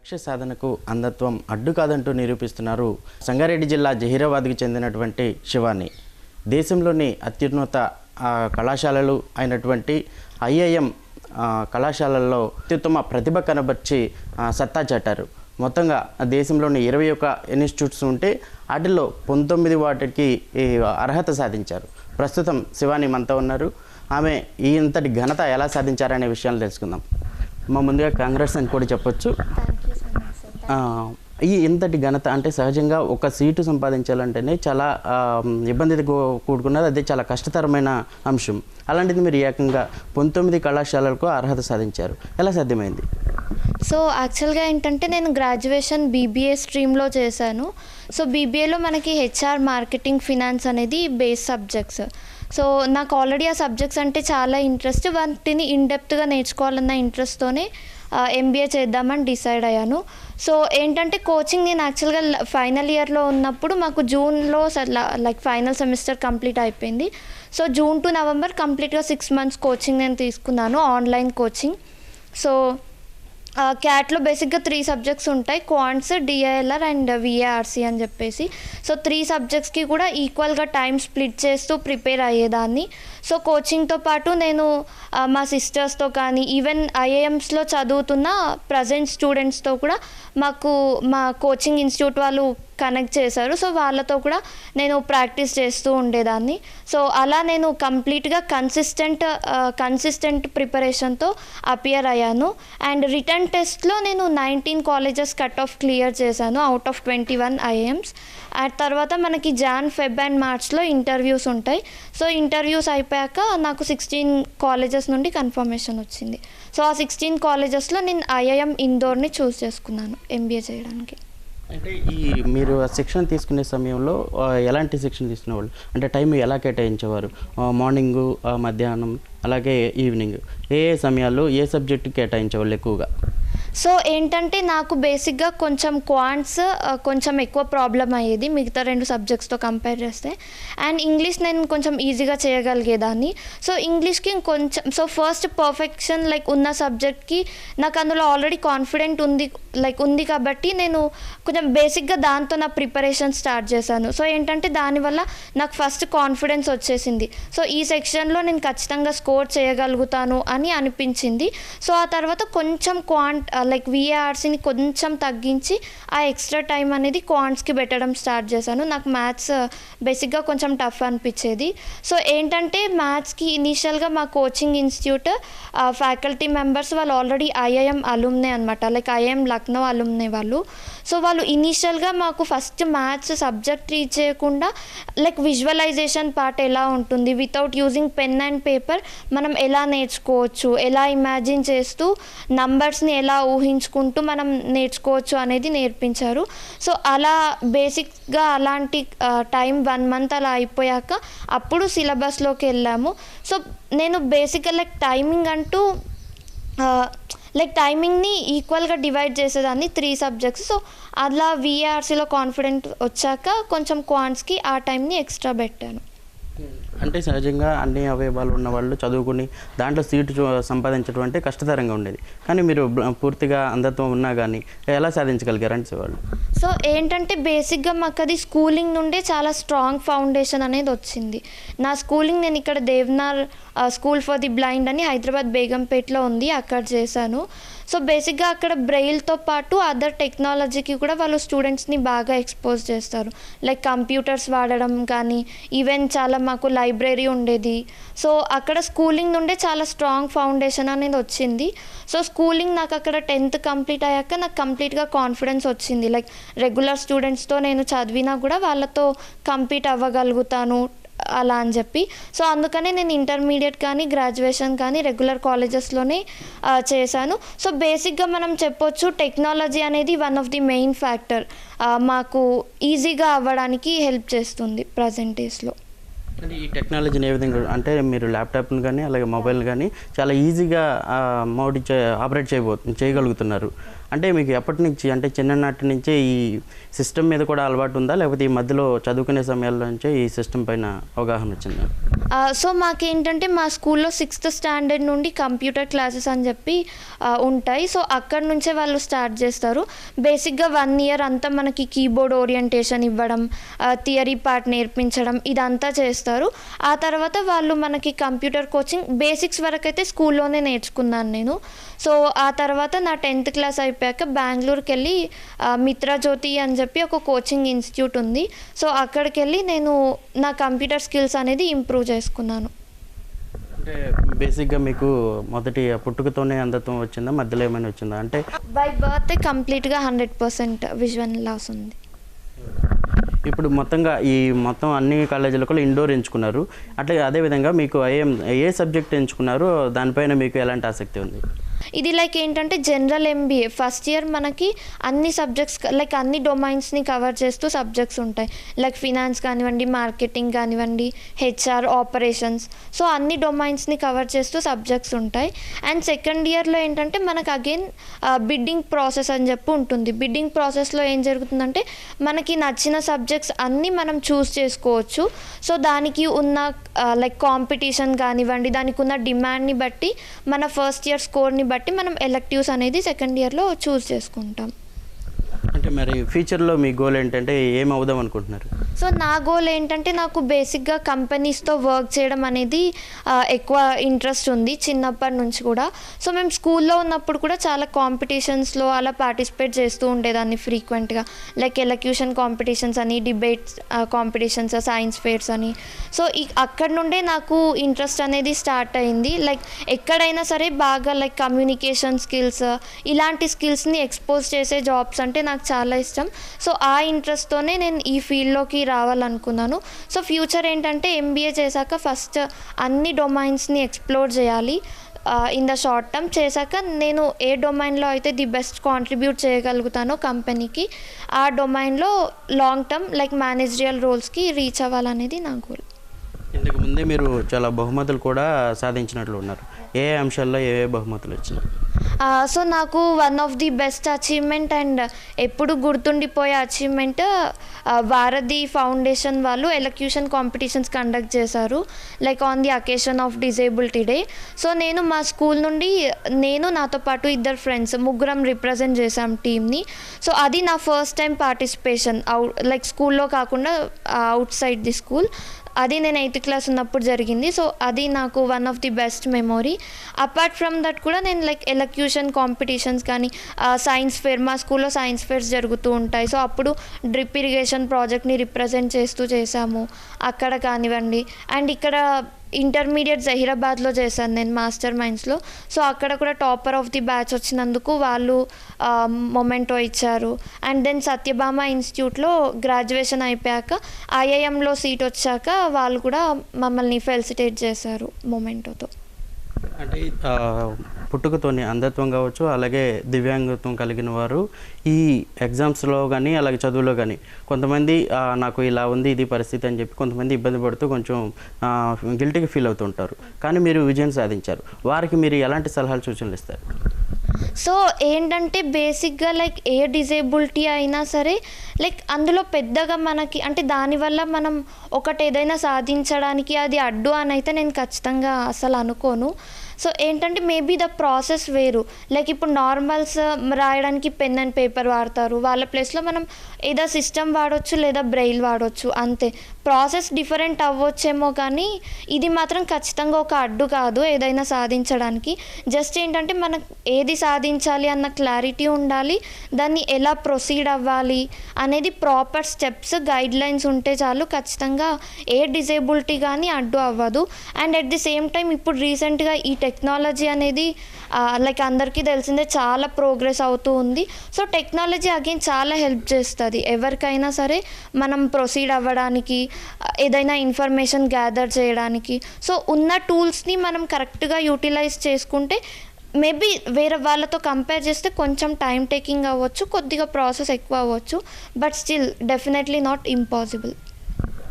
లక్ష్య సాధనకు అంధత్వం అడ్డు కాదంటూ నిరూపిస్తున్నారు సంగారెడ్డి జిల్లా జహీరాబాద్కి చెందినటువంటి శివాని. దేశంలోని అత్యున్నత కళాశాలలు అయినటువంటి ఐఐఎం కళాశాలల్లో అత్యుత్తమ ప్రతిభ కనబర్చి సత్తా చాటారు. మొత్తంగా దేశంలోని ఇరవై ఒక్క ఇన్స్టిట్యూట్స్ ఉంటే వాటిల్లో పంతొమ్మిది వాటికి ఈ అర్హత సాధించారు. ప్రస్తుతం శివాని మనతో ఉన్నారు. ఆమె ఈ ఇంతటి ఘనత ఎలా సాధించారనే విషయాలు తెలుసుకుందాం. మా ముందుగా కాంగ్రెస్ అని కూడా చెప్పొచ్చు thank you so much sir ఆ, ఈ ఇంతటి ఘనత అంటే సహజంగా ఒక సీటు సంపాదించాలంటేనే చాలా ఇబ్బంది కూడుకున్నది అదే చాలా కష్టతరమైన అంశం. అలాంటిది మీరు ఏకంగా పంతొమ్మిది కళాశాలలకు అర్హత సాధించారు. ఎలా సాధ్యమైంది? సో యాక్చువల్గా ఏంటంటే నేను గ్రాడ్యుయేషన్ బీబీఏ స్ట్రీమ్లో చేశాను. సో బీబీఏలో మనకి హెచ్ఆర్ మార్కెటింగ్ ఫినాన్స్ అనేది బేస్ సబ్జెక్ట్స్. సో నాకు ఆల్రెడీ ఆ సబ్జెక్ట్స్ అంటే చాలా ఇంట్రెస్ట్. వాటిని ఇన్డెప్త్గా నేర్చుకోవాలన్న ఇంట్రెస్ట్తోనే ఎంబీఏ చేద్దామని డిసైడ్ అయ్యాను. సో ఏంటంటే కోచింగ్ నేను యాక్చువల్గా ఫైనల్ ఇయర్లో ఉన్నప్పుడు మాకు జూన్లో లైక్ ఫైనల్ సెమిస్టర్ కంప్లీట్ అయిపోయింది. సో జూన్ టు నవంబర్ కంప్లీట్గా సిక్స్ మంత్స్ కోచింగ్ నేను తీసుకున్నాను ఆన్లైన్ కోచింగ్ సో క్యాట్లో బేసిక్గా త్రీ సబ్జెక్ట్స్ ఉంటాయి. క్వాంట్స్ డిఐఎల్ఆర్ అండ్ విఏఆర్సి అని చెప్పేసి. సో త్రీ సబ్జెక్ట్స్కి కూడా ఈక్వల్గా టైం స్ప్లిట్ చేస్తూ ప్రిపేర్ అయ్యేదాన్ని. సో కోచింగ్తో పాటు నేను మా సిస్టర్స్తో కానీ ఈవెన్ ఐఏఎమ్స్లో చదువుతున్న ప్రజెంట్ స్టూడెంట్స్తో కూడా మాకు మా కోచింగ్ ఇన్స్టిట్యూట్ వాళ్ళు కనెక్ట్ చేశారు. సో వాళ్ళతో కూడా నేను ప్రాక్టీస్ చేస్తూ ఉండేదాన్ని. సో అలా నేను కంప్లీట్గా కన్సిస్టెంట్ కన్సిస్టెంట్ ప్రిపరేషన్తో అపియర్ అయ్యాను. అండ్ రిటర్న్ టెస్ట్లో నేను nineteen colleges cut off clear చేశాను out of twenty one IIMs ఆ తర్వాత మనకి జాన్ ఫెబ్ అండ్ మార్చ్లో ఇంటర్వ్యూస్ ఉంటాయి. సో ఇంటర్వ్యూస్ అయిపోయాక నాకు సిక్స్టీన్ కాలేజెస్ నుండి కన్ఫర్మేషన్ వచ్చింది. సో ఆ సిక్స్టీన్ కాలేజెస్లో నేను ఐఐఎం ఇందోర్ని చూస్ చేసుకున్నాను ఎంబీఏ చేయడానికి. అంటే ఈ మీరు ఆ శిక్షణ తీసుకునే సమయంలో ఎలాంటి శిక్షణ తీసుకునేవాళ్ళు? అంటే టైం ఎలా కేటాయించేవారు? మార్నింగ్ మధ్యాహ్నం అలాగే ఈవినింగ్. ఏ ఏ సమయాల్లో ఏ సబ్జెక్టు కేటాయించేవాళ్ళు ఎక్కువగా? సో ఏంటంటే నాకు బేసిక్గా కొంచెం క్వాంట్స్ కొంచెం ఎక్కువ ప్రాబ్లం అయ్యేది మిగతా రెండు సబ్జెక్ట్స్తో కంపేర్ చేస్తే. అండ్ ఇంగ్లీష్ నేను కొంచెం ఈజీగా చేయగలిగేదాన్ని. సో ఇంగ్లీష్కి కొంచెం సో ఫస్ట్ పర్ఫెక్షన్ లైక్ ఉన్న సబ్జెక్ట్కి నాకు అందులో ఆల్రెడీ కాన్ఫిడెంట్ ఉంది లైక్ ఉంది కాబట్టి నేను కొంచెం బేసిక్గా దాంతో నా ప్రిపరేషన్ స్టార్ట్ చేశాను. సో ఏంటంటే దానివల్ల నాకు ఫస్ట్ కాన్ఫిడెన్స్ వచ్చేసింది. సో ఈ సెక్షన్లో నేను ఖచ్చితంగా స్కోర్ చేయగలుగుతాను అని అనిపించింది. సో ఆ తర్వాత కొంచెం క్వాంట్ Uh, లైక్ విఏఆర్సీని కొంచెం తగ్గించి ఆ ఎక్స్ట్రా టైం అనేది క్వాంట్స్కి పెట్టడం స్టార్ట్ చేశాను. నాకు మ్యాథ్స్ బేసిక్గా uh, కొంచెం టఫ్ అనిపించేది. సో ఏంటంటే మ్యాథ్స్కి ఇనీషియల్గా మా కోచింగ్ ఇన్స్టిట్యూట్ ఫ్యాకల్టీ మెంబర్స్ వాళ్ళు ఆల్రెడీ ఐఐఎం అలుమ్నే అనమాట లైక్ ఐఐఎం లక్నో అలుమ్నే వాళ్ళు. సో వాళ్ళు ఇనీషియల్గా మాకు ఫస్ట్ మ్యాథ్స్ సబ్జెక్ట్ రీచ్ చేయకుండా లైక్ విజువలైజేషన్ పార్ట్ ఎలా ఉంటుంది? Without using pen and paper మనం ఎలా నేర్చుకోవచ్చు? ఎలా ఇమాజిన్ చేస్తూ నంబర్స్ని ఎలా ఊహించుకుంటూ మనం నేర్చుకోవచ్చు అనేది నేర్పించారు. సో అలా బేసిక్గా అలాంటి టైం వన్ మంత్ అలా అయిపోయాక అప్పుడు సిలబస్లోకి వెళ్ళాము. సో నేను బేసిక్గా లైక్ టైమింగ్ అంటూ లైక్ టైమింగ్ని ఈక్వల్గా డివైడ్ చేసేదాన్ని త్రీ సబ్జెక్ట్స్. సో అలా విఆర్సీలో కాన్ఫిడెంట్ వచ్చాక కొంచెం క్వాంట్స్కి ఆ టైంని ఎక్స్ట్రా పెట్టాను. అంటే సహజంగా అన్ని అవయవాలు ఉన్న వాళ్ళు చదువుకుని దాంట్లో సీటు సంపాదించడం అంటే కష్టతరంగా ఉండేది. కానీ మీరు పూర్తిగా అంధత్వం ఉన్నా కానీ ఎలా సాధించగలిగారు అంటే వాళ్ళు సో ఏంటంటే బేసిక్గా మాకు అది స్కూలింగ్ నుండే చాలా స్ట్రాంగ్ ఫౌండేషన్ అనేది వచ్చింది. నా స్కూలింగ్ నేను ఇక్కడ Devnar school for the blind అని హైదరాబాద్ బేగంపేటలో ఉంది అక్కడ చేశాను. సో బేసిక్గా అక్కడ బ్రెయిల్తో పాటు అదర్ టెక్నాలజీకి కూడా వాళ్ళు స్టూడెంట్స్ని బాగా ఎక్స్పోజ్ చేస్తారు. లైక్ కంప్యూటర్స్ వాడడం కానీ ఈవెన్ చాలా మాకు లైబ్రరీ ఉండేది. సో అక్కడ స్కూలింగ్ నుండే చాలా స్ట్రాంగ్ ఫౌండేషన్ అనేది వచ్చింది. సో స్కూలింగ్ నాకు అక్కడ టెన్త్ కంప్లీట్ అయ్యాక నాకు కంప్లీట్గా కాన్ఫిడెన్స్ వచ్చింది. లైక్ రెగ్యులర్ స్టూడెంట్స్తో నేను చదివినా కూడా వాళ్ళతో కంపీట్ అవ్వగలుగుతాను అలా అని చెప్పి. సో అందుకనే నేను ఇంటర్మీడియట్ కానీ గ్రాడ్యుయేషన్ కానీ రెగ్యులర్ కాలేజెస్లోనే చేశాను. సో బేసిక్గా మనం చెప్పొచ్చు టెక్నాలజీ అనేది one of the main factor మాకు ఈజీగా అవ్వడానికి హెల్ప్ చేస్తుంది ప్రజెంట్ డేస్లో. అంటే ఈ టెక్నాలజీని ఏ విధంగా అంటే మీరు ల్యాప్టాప్ని కానీ అలాగే మొబైల్ కానీ చాలా ఈజీగా మోడీ చే ఆపరేట్ చేయబో చేయగలుగుతున్నారు. అంటే మీకు ఎప్పటి నుంచి అంటే చిన్ననాటి నుంచే ఈ సిస్టమ్ మీద కూడా అలవాటు ఉందా? లేకపోతే ఈ మధ్యలో చదువుకునే సమయాల్లో నుంచే ఈ సిస్టమ్ పైన అవగాహన వచ్చిందా? సో మాకేంటంటే మా స్కూల్లో సిక్స్త్ స్టాండర్డ్ నుండి కంప్యూటర్ క్లాసెస్ అని చెప్పి ఉంటాయి. సో అక్కడ నుంచే వాళ్ళు స్టార్ట్ చేస్తారు. బేసిక్గా వన్ ఇయర్ అంతా మనకి కీబోర్డ్ ఓరియంటేషన్ ఇవ్వడం థియరీ పార్ట్ నేర్పించడం ఇదంతా చేస్తారు. ఆ తర్వాత వాళ్ళు మనకి కంప్యూటర్ కోచింగ్ బేసిక్స్ వరకు అయితే స్కూల్లోనే నేర్చుకున్నాను నేను. సో ఆ తర్వాత నా టెన్త్ క్లాస్ అయిపోయాక బెంగళూరుకి వెళ్ళి ఆ, మిత్ర జ్యోతి అని చెప్పి ఒక కోచింగ్ ఇన్స్టిట్యూట్ ఉంది. సో అక్కడికి వెళ్ళి నేను నా కంప్యూటర్ స్కిల్స్ అనేది ఇంప్రూవ్ చేసుకున్నాను. అంటే బేసిక్గా మీకు మొదటి పుట్టుకతోనే అందత్వం వచ్చిందా? మధ్యలో ఏమైనా వచ్చిందా? అంటే బై బర్త్ కంప్లీట్గా హండ్రెడ్ పర్సెంట్ విజువల్ లాస్ ఉంది. ఇప్పుడు మొత్తంగా ఈ మొత్తం అన్ని కాలేజీలకు ఇండోర్ ఎంచుకున్నారు. అట్లే అదేవిధంగా మీకు ఐఎం ఏ సబ్జెక్ట్ ఎంచుకున్నారో దానిపైన మీకు ఎలాంటి ఆసక్తి ఉంది? ఇది లైక్ ఏంటంటే జనరల్ ఎంబీఏ ఫస్ట్ ఇయర్ మనకి అన్ని సబ్జెక్ట్స్ లైక్ అన్ని డొమైన్స్ని కవర్ చేస్తూ సబ్జెక్ట్స్ ఉంటాయి. లైక్ ఫినాన్స్ కానివ్వండి మార్కెటింగ్ కానివ్వండి హెచ్ఆర్ ఆపరేషన్స్ సో అన్ని డొమైన్స్ని కవర్ చేస్తూ సబ్జెక్ట్స్ ఉంటాయి. అండ్ సెకండ్ ఇయర్లో ఏంటంటే మనకు అగైన్ బిడ్డింగ్ ప్రాసెస్ అని చెప్పి ఉంటుంది. బిడ్డింగ్ ప్రాసెస్లో ఏం జరుగుతుందంటే మనకి నచ్చిన సబ్జెక్ట్స్ అన్నీ మనం చూస్ చేసుకోవచ్చు. సో దానికి ఉన్న uh, లైక్ కాంపిటీషన్ కానివ్వండి దానికి ఉన్న డిమాండ్ని బట్టి మన ఫస్ట్ ఇయర్ స్కోర్ని బట్టి మనం ఎలెక్టివ్స్ అనేది సెకండ్ ఇయర్లో చూస్ చేసుకుంటాం. అంటే మరి ఫ్యూచర్లో మీ గోల్ ఏంటంటే ఏం అవుదాం అనుకుంటున్నారు? సో నా గోల్ ఏంటంటే నాకు బేసిక్గా కంపెనీస్తో వర్క్ చేయడం అనేది ఎక్కువ ఇంట్రెస్ట్ ఉంది చిన్నప్పటి నుంచి కూడా. సో మేము స్కూల్లో ఉన్నప్పుడు కూడా చాలా కాంపిటీషన్స్లో అలా పార్టిసిపేట్ చేస్తూ ఉండేదాన్ని ఫ్రీక్వెంట్గా లైక్ ఎలక్యూషన్ కాంపిటీషన్స్ అని డిబేట్స్ కాంపిటీషన్స్ సైన్స్ ఫేర్స్ అని. సో ఈ అక్కడ నుండే నాకు ఇంట్రెస్ట్ అనేది స్టార్ట్ అయింది. లైక్ ఎక్కడైనా సరే బాగా లైక్ కమ్యూనికేషన్ స్కిల్స్ ఇలాంటి స్కిల్స్ని ఎక్స్పోజ్ చేసే జాబ్స్ అంటే నాకు చాలా ఇష్టం. సో ఆ ఇంట్రెస్ట్తోనే నేను ఈ ఫీల్డ్లోకి రావాలనుకున్నాను. సో ఫ్యూచర్ ఏంటంటే ఎంబీఏ చేశాక ఫస్ట్ అన్ని డొమైన్స్ని ఎక్స్ప్లోర్ చేయాలి. ఇన్ ద షార్ట్ టర్మ్ చేశాక నేను ఏ డొమైన్లో అయితే ది బెస్ట్ కాంట్రిబ్యూట్ చేయగలుగుతానో కంపెనీకి ఆ డొమైన్లో లాంగ్ టర్మ్ లైక్ మేనేజరియల్ రోల్స్కి రీచ్ అవ్వాలనేది నా గోల్ ఇంతకు ముందే మీరు చాలా బహుమతులు కూడా సాధించినట్లు ఉన్నారు. ఏ అంశాల్లో ఏ ఏ బహుమతులు వచ్చినాయి సో నాకు one of the best achievement and ఎప్పుడు గుర్తుండిపోయే అచీవ్మెంట్ భారతి ఫౌండేషన్ వాళ్ళు ఎలక్యూషన్ కాంపిటీషన్స్ కండక్ట్ చేశారు like on the occasion of disability day so నేను మా స్కూల్ నుండి నేను నాతో పాటు ఇద్దరు ఫ్రెండ్స్ ముగ్గురం రిప్రజెంట్ చేశాం టీమ్ని సో అది నా first time participation out like స్కూల్లో కాకుండా అవుట్ సైడ్ ది స్కూల్ అది నేను ఎయిత్ క్లాస్ ఉన్నప్పుడు జరిగింది. సో అది నాకు one of the best memory apart from that కూడా నేను లైక్ ఎలక్యూషన్ కాంపిటీషన్స్ కానీ సైన్స్ ఫేర్ మా స్కూల్లో సైన్స్ ఫేర్స్ జరుగుతూ ఉంటాయి. సో అప్పుడు డ్రిప్ ఇరిగేషన్ ప్రాజెక్ట్ని రిప్రజెంట్ చేస్తూ చేశాము. అక్కడ కానివ్వండి. అండ్ ఇక్కడ ఇంటర్మీడియట్ జహీరాబాద్లో చేశాను నేను మాస్టర్ మైండ్స్లో. సో అక్కడ కూడా టాపర్ ఆఫ్ ది బ్యాచ్ వచ్చినందుకు వాళ్ళు మొమెంటో ఇచ్చారు. అండ్ దెన్ సత్యభామ ఇన్స్టిట్యూట్లో గ్రాడ్యుయేషన్ అయిపోయాక ఐఐఎంలో సీట్ వచ్చాక వాళ్ళు కూడా మమ్మల్ని ఫెలిసిటేట్ చేశారు మొమెంటోతో. అంటే పుట్టుకతోని అంధత్వం కావచ్చు అలాగే దివ్యాంగత్వం కలిగిన వారు ఈ ఎగ్జామ్స్లో కానీ అలాగే చదువులో కానీ కొంతమంది నాకు ఇలా ఉంది ఇది పరిస్థితి అని చెప్పి కొంతమంది ఇబ్బంది పడుతూ కొంచెం గిల్టీగా ఫీల్ అవుతుంటారు. కానీ మీరు విజయం సాధించారు. వారికి మీరు ఎలాంటి సలహాలు సూచనలు ఇస్తారు? సో ఏంటంటే బేసిక్గా లైక్ ఏ డిజేబిలిటీ అయినా సరే లైక్ అందులో పెద్దగా మనకి అంటే దానివల్ల మనం ఒకటి ఏదైనా సాధించడానికి అది అడ్డు అని అయితే నేను ఖచ్చితంగా అసలు అనుకోను. సో ఏంటంటే మేబీ ద ప్రాసెస్ వేరు. లైక్ ఇప్పుడు నార్మల్స్ uh, రాయడానికి పెన్ అండ్ పేపర్ వాడతారు. వాళ్ళ ప్లేస్లో మనం ఏదో సిస్టమ్ వాడవచ్చు లేదా బ్రెయిల్ వాడొచ్చు అంతే. ప్రాసెస్ డిఫరెంట్ అవ్వచ్చేమో కానీ ఇది మాత్రం ఖచ్చితంగా ఒక అడ్డు కాదు ఏదైనా సాధించడానికి. జస్ట్ ఏంటంటే మనకు ఏది సాధించాలి అన్న క్లారిటీ ఉండాలి దాన్ని ఎలా ప్రొసీడ్ అవ్వాలి అనేది ప్రాపర్ స్టెప్స్ గైడ్ లైన్స్ ఉంటే చాలు ఖచ్చితంగా ఏ డిజేబిలిటీ కానీ అడ్డు అవ్వదు. And at the same time ఇప్పుడు రీసెంట్గా ఈ టెక్నాలజీ అనేది లైక్ అందరికీ తెలిసిందే చాలా ప్రోగ్రెస్ అవుతూ ఉంది. సో టెక్నాలజీ అగైన్ చాలా హెల్ప్ చేస్తుంది. ఎవరికైనా సరే మనం ప్రొసీడ్ అవ్వడానికి ఏదైనా ఇన్ఫర్మేషన్ గ్యాదర్ చేయడానికి. సో ఉన్న టూల్స్ని మనం కరెక్ట్గా యూటిలైజ్ చేసుకుంటే మేబీ వేరే వాళ్ళతో కంపేర్ చేస్తే కొంచెం టైం టేకింగ్ అవ్వచ్చు కొద్దిగా ప్రాసెస్ ఎక్కువ అవ్వచ్చు but still definitely not impossible.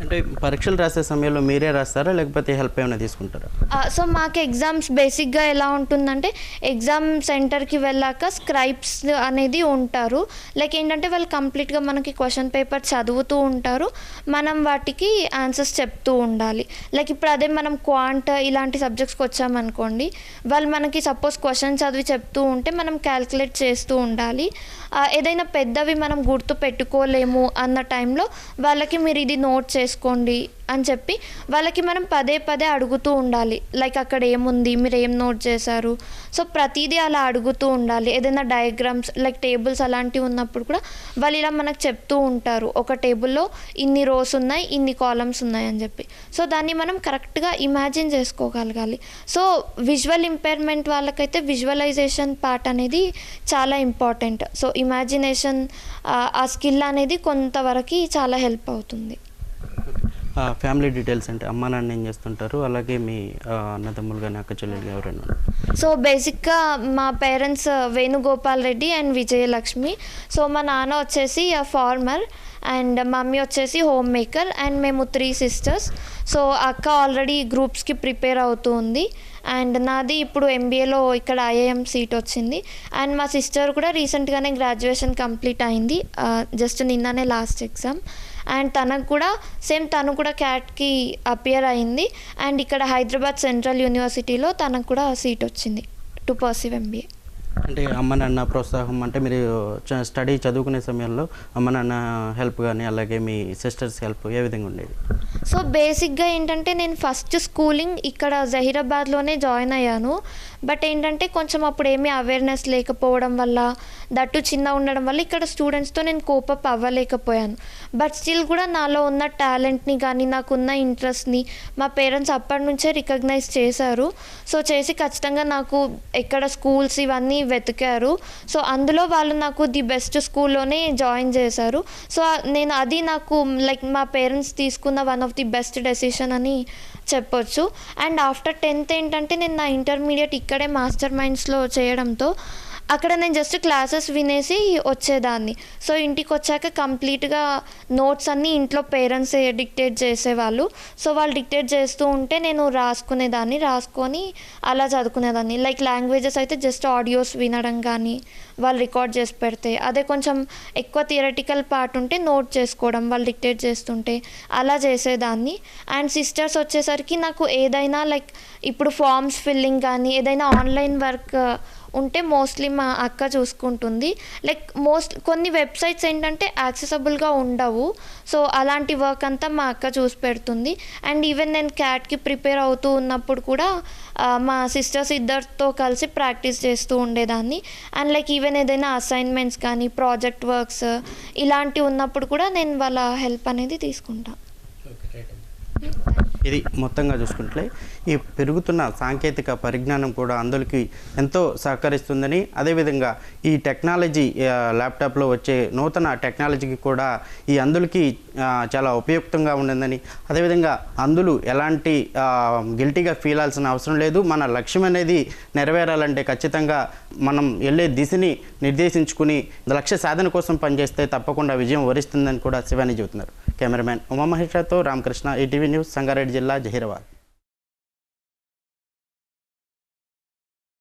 అంటే పరీక్షలు రాసే సమయంలో మీరే రాస్తారా? లేకపోతే హెల్ప్ ఏమైనా తీసుకుంటారా? సో మాకు ఎగ్జామ్స్ బేసిక్గా ఎలా ఉంటుందంటే ఎగ్జామ్ సెంటర్కి వెళ్ళాక స్క్రైబ్స్ అనేది ఉంటారు. లైక్ ఏంటంటే వాళ్ళు కంప్లీట్గా మనకి క్వశ్చన్ పేపర్ చదువుతూ ఉంటారు. మనం వాటికి ఆన్సర్స్ చెప్తూ ఉండాలి. లైక్ ఇప్పుడు అదే మనం క్వాంట్ ఇలాంటి సబ్జెక్ట్స్కి వచ్చామనుకోండి వాళ్ళు మనకి సపోజ్ క్వశ్చన్ చదివి చెప్తూ ఉంటే మనం క్యాల్కులేట్ చేస్తూ ఉండాలి. ఏదైనా పెద్దవి మనం గుర్తు పెట్టుకోలేము అన్న టైంలో వాళ్ళకి మీరు ఇది నోట్ చేసుకోండి అని చెప్పి వాళ్ళకి మనం పదే పదే అడుగుతూ ఉండాలి. లైక్ అక్కడ ఏముంది? మీరు ఏం నోట్ చేశారు? సో ప్రతిదీ అలా అడుగుతూ ఉండాలి. ఏదైనా డయాగ్రామ్స్ లైక్ టేబుల్స్ అలాంటివి ఉన్నప్పుడు కూడా వాళ్ళు ఇలా మనకు చెప్తూ ఉంటారు. ఒక టేబుల్లో ఇన్ని రోస్ ఉన్నాయి ఇన్ని కాలమ్స్ ఉన్నాయి అని చెప్పి. సో దాన్ని మనం కరెక్ట్గా ఇమాజిన్ చేసుకోగలగాలి. సో విజువల్ ఇంపైర్మెంట్ వాళ్ళకైతే విజువలైజేషన్ పార్ట్ అనేది చాలా ఇంపార్టెంట్. సో ఇమాజినేషన్ ఆ స్కిల్ అనేది కొంతవరకు చాలా హెల్ప్ అవుతుంది. ఫ్యామిలీ డీటెయిల్స్ అంటే అమ్మ నాన్న ఏం చేస్తుంటారు? అలాగే మీ అన్నదమ్ములు కానీ అక్క చెల్లెలు ఎవరైనా సో బేసిక్గా మా parents Venugopal Reddy and Vijayalakshmi. So మా నాన్న వచ్చేసి ఫార్మర్ అండ్ మమ్మీ వచ్చేసి హోమ్ మేకర్ అండ్ మేము త్రీ సిస్టర్స్ సో అక్క ఆల్రెడీ గ్రూప్స్కి ప్రిపేర్ అవుతూ ఉంది. అండ్ నాది ఇప్పుడు ఎంబీఏలో ఇక్కడ ఐఐఎం సీట్ వచ్చింది. అండ్ మా సిస్టర్ కూడా రీసెంట్గానే గ్రాడ్యుయేషన్ కంప్లీట్ అయింది. జస్ట్ నిన్ననే లాస్ట్ ఎగ్జామ్ అండ్ తనకు కూడా సేమ్ తను కూడా క్యాట్కి అపియర్ అయింది. అండ్ ఇక్కడ హైదరాబాద్ సెంట్రల్ యూనివర్సిటీలో తనకు కూడా సీట్ వచ్చింది టు పర్సీవ్ ఎంబీఏ. అంటే అమ్మ నాన్న ప్రోత్సాహం అంటే మీరు స్టడీ చదువుకునే సమయంలో అమ్మ నాన్న హెల్ప్ కానీ అలాగే మీ సిస్టర్స్ హెల్ప్ ఏ విధంగా ఉండేది? సో బేసిక్గా ఏంటంటే నేను ఫస్ట్ స్కూలింగ్ ఇక్కడ జహీరాబాద్లోనే జాయిన్ అయ్యాను. బట్ ఏంటంటే కొంచెం అప్పుడు ఏమీ అవేర్నెస్ లేకపోవడం వల్ల దట్టు చిన్న ఉండడం వల్ల ఇక్కడ స్టూడెంట్స్తో నేను కోపప్ అవ్వలేకపోయాను. బట్ స్టిల్ కూడా నాలో ఉన్న టాలెంట్ని కానీ నాకున్న ఇంట్రెస్ట్ని మా పేరెంట్స్ అప్పటి నుంచే రికగ్నైజ్ చేశారు. సో చేసి ఖచ్చితంగా నాకు ఎక్కడ స్కూల్స్ ఇవన్నీ వెతికారు. సో అందులో వాళ్ళు నాకు ది బెస్ట్ స్కూల్లోనే జాయిన్ చేశారు. సో నేను అది నాకు లైక్ మా పేరెంట్స్ తీసుకున్న one of the best decision అని చెప్పొచ్చు. అండ్ ఆఫ్టర్ టెన్త్ ఏంటంటే నేను నా ఇంటర్మీడియట్ ఇక్కడే మాస్టర్ మైండ్స్లో చేయడంతో అక్కడ నేను జస్ట్ క్లాసెస్ వినేసి వచ్చేదాన్ని. సో ఇంటికి వచ్చాక కంప్లీట్గా నోట్స్ అన్నీ ఇంట్లో పేరెంట్స్ డిక్టేట్ చేసేవాళ్ళు. సో వాళ్ళు డిక్టేట్ చేస్తూ ఉంటే నేను రాసుకునేదాన్ని. రాసుకొని అలా చదువుకునేదాన్ని. లైక్ లాంగ్వేజెస్ అయితే జస్ట్ ఆడియోస్ వినడం కానీ వాళ్ళు రికార్డ్ చేసి పెడితే. అదే కొంచెం ఎక్కువ థియరటికల్ పార్ట్ ఉంటే నోట్ చేసుకోవడం వాళ్ళు డిక్టేట్ చేస్తుంటే అలా చేసేదాన్ని. అండ్ సిస్టర్స్ వచ్చేసరికి నాకు ఏదైనా లైక్ ఇప్పుడు ఫామ్స్ ఫిల్లింగ్ కానీ ఏదైనా ఆన్లైన్ వర్క్ ఉంటే మోస్ట్లీ మా అక్క చూసుకుంటుంది. లైక్ మోస్ట్ కొన్ని వెబ్సైట్స్ ఏంటంటే యాక్సెసబుల్గా ఉండవు. సో అలాంటి వర్క్ అంతా మా అక్క చూసి పెడుతుంది. అండ్ ఈవెన్ నేను క్యాట్కి ప్రిపేర్ అవుతూ ఉన్నప్పుడు కూడా మా సిస్టర్స్ ఇద్దరితో కలిసి ప్రాక్టీస్ చేస్తూ ఉండేదాన్ని. అండ్ లైక్ ఈవెన్ ఏదైనా అసైన్మెంట్స్ కానీ ప్రాజెక్ట్ వర్క్స్ ఇలాంటివి ఉన్నప్పుడు కూడా నేను వాళ్ళ హెల్ప్ అనేది తీసుకుంటాను ఇది మొత్తంగా చూసుకుంటే ఈ పెరుగుతున్న సాంకేతిక పరిజ్ఞానం కూడా అందులకి ఎంతో సహకరిస్తుందని అదేవిధంగా ఈ టెక్నాలజీ ల్యాప్టాప్లో వచ్చే నూతన టెక్నాలజీకి కూడా ఈ అందులకి చాలా ఉపయుక్తంగా ఉండిందని అదేవిధంగా అందులు ఎలాంటి గిల్టీగా ఫీల్ అవ్వాల్సిన అవసరం లేదు. మన లక్ష్యం అనేది నెరవేరాలంటే ఖచ్చితంగా మనం వెళ్ళే దిశని నిర్దేశించుకుని లక్ష్య సాధన కోసం పనిచేస్తే తప్పకుండా విజయం వరిస్తుందని కూడా శివాని చెబుతున్నారు. కెమెరామ్యాన్ ఉమామహేష్తో రామకృష్ణ ఈటీవీ న్యూస్ సంగారెడ్డి జిల్లా జహీరాబాద్.